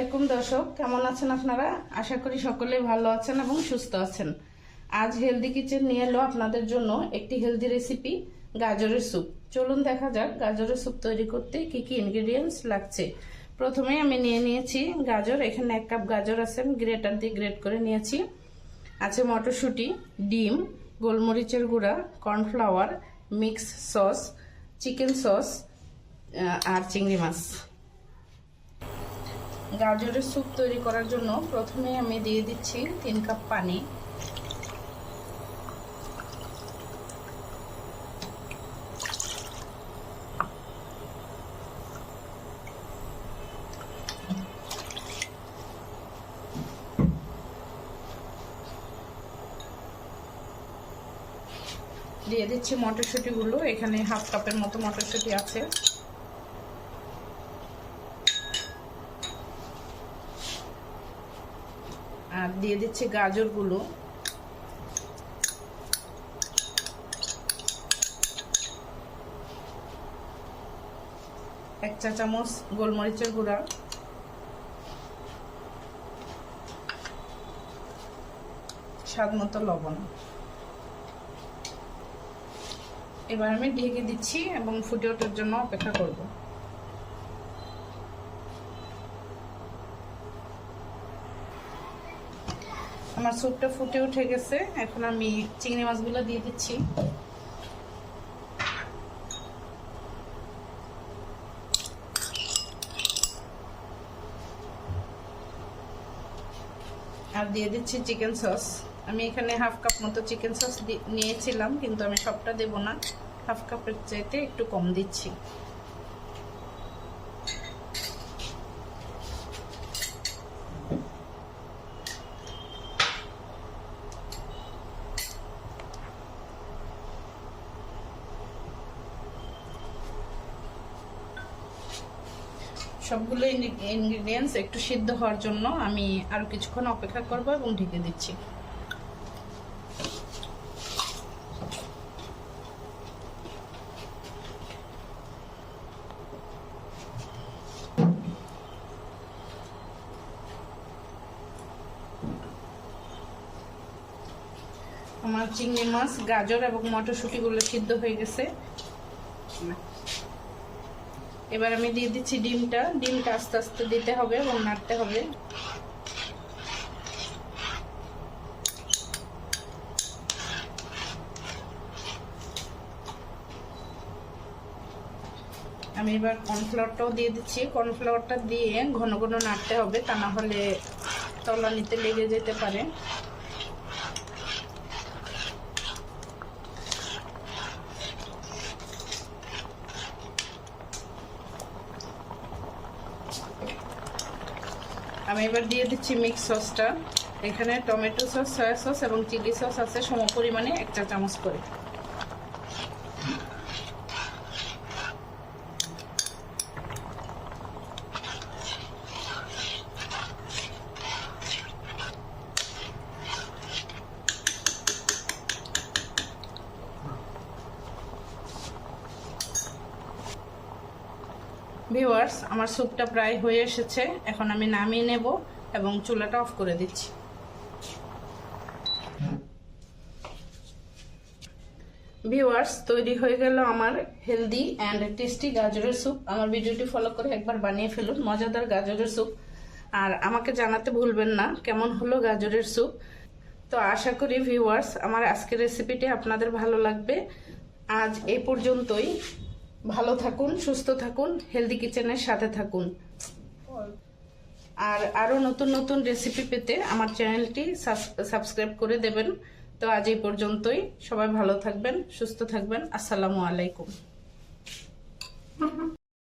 আলাইকুম দর্শক, কেমন আছেন আপনারা? আশা করি সকলে ভালো আছেন এবং সুস্থ আছেন। আজ হেলদি কিচেন নিয়ে এলো আপনাদের জন্য একটি হেলদি রেসিপি গাজরের স্যুপ চলুন দেখা যাক গাজরের স্যুপ তৈরি করতে কি কি ইনগ্রেডিয়েন্টস লাগছে। প্রথমে আমি নিয়ে নিয়েছি গাজর, এখানে এক কাপ গাজর আছে, আমি গ্রেটার দিয়ে গ্রেট করে নিয়েছি। আছে মটরশুঁটি, ডিম, গোলমরিচের গুঁড়া cornflour mix sauce chicken sauce আর চিংড়ি মাছ। গাজরের স্যুপ তৈরি করার জন্য প্রথমে আমি দিয়ে দিচ্ছি তিন কাপ পানি। দিয়ে দিচ্ছি মটরশুঁটিগুলো, এখানে হাফ কাপের মতো মটরশুঁটি আছে। দিয়ে দিচ্ছি গাজরগুলো। এক চা চামচ গোলমরিচের গুঁড়া। স্বাদ মতো লবণ। এবার আমি ঢেকে দিচ্ছি এবং ফুটে ওঠার জন্য অপেক্ষা করব। আমার স্যুপটা ফুটে উঠে গেছে। এখন আমি চিংড়ি মাছগুলো দিয়ে দিচ্ছি। আর দিয়ে দিচ্ছি চিকেন সস। আমি এখানে হাফ কাপ মতো চিকেন সস নিয়েছিলাম, কিন্তু আমি সবটা দেব না। হাফ কাপের চাইতে একটু কম দিচ্ছি। সবগুলো ইনগ্রিডিয়েন্টস একটু সিদ্ধ হওয়ার জন্য আমি আরও কিছুক্ষণ অপেক্ষা করব এবং ঢেকে দিচ্ছি। আমার চিংড়ি মাছ, গাজর এবং মটরশুঁটিগুলো সিদ্ধ হয়ে গেছে। এবার আমি দিয়ে দিচ্ছি ডিমটা। ডিমটা আস্তে আস্তে দিতে হবে এবং নাড়তে হবে। আমি এবার কর্নফ্লাওয়ারটাও দিয়ে দিচ্ছি। কর্নফ্লাওয়ারটা দিয়ে ঘন ঘন নাড়তে হবে। তা না হলে তলানিতে লেগে যেতে পারে। আমি এবার দিয়ে দিচ্ছি মিক্স সসটা এখানে টমেটো সস সয়া সস এবং চিলি সস আছে সম পরিমাণে এক চা চামচ করে। ভিউয়ার্স আমার স্যুপটা প্রায় হয়ে এসেছে। এখন আমি নামিয়ে নেব এবং চুলাটা অফ করে দিচ্ছি। ভিউয়ার্স তৈরি হয়ে গেল আমার হেলদি অ্যান্ড টেস্টি গাজরের স্যুপ আমার ভিডিওটি ফলো করে একবার বানিয়ে ফেলুন। মজাদার গাজরের স্যুপ আর আমাকে জানাতে ভুলবেন না, কেমন হলো গাজরের স্যুপ তো আশা করি ভিউয়ার্স আমার আজকের রেসিপিটি আপনাদের ভালো লাগবে। আজ এই পর্যন্তই। ভালো থাকুন, সুস্থ থাকুন হেলদি কিচেনের সাথে থাকুন। আর আরও নতুন নতুন রেসিপি পেতে আমার চ্যানেলটি সাবস্ক্রাইব করে দেবেন। তো আজ এই পর্যন্তই। সবাই ভালো থাকবেন, সুস্থ থাকবেন। আসসালামু আলাইকুম।